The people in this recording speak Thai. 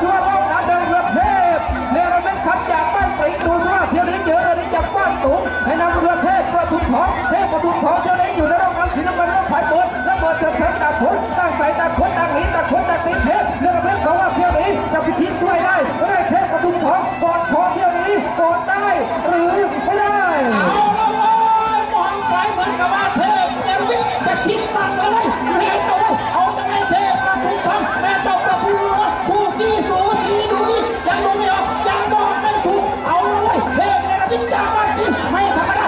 สุราต้องการเดินเทพเนรมิตขับจากบ้านติ๋งดูสุราเที่ยวนี้เจอเลยจากบ้านตุ๋งให้นำเรือเทพกระทุมของเทพกระทุมทองเที่ยวนี้อยู่ในร่องน้ำสีน้ำเงินร่องผายเปิดและเปิดเถิดเถิดตาขนตั้งใส่ตาขนตาหนีตาขนตาตีเทพเนรมิตเขาว่าเที่ยวนี้จะพิธีช่วยได้ได้เทพกระทุมของกอดคอเที่ยวนี้กอดได้หรือไม่ได้เอาละเว้ยมองไปเหมือนกับว่าเทพเนรมิตจะคิดสั่งเลย ไม่เขาก็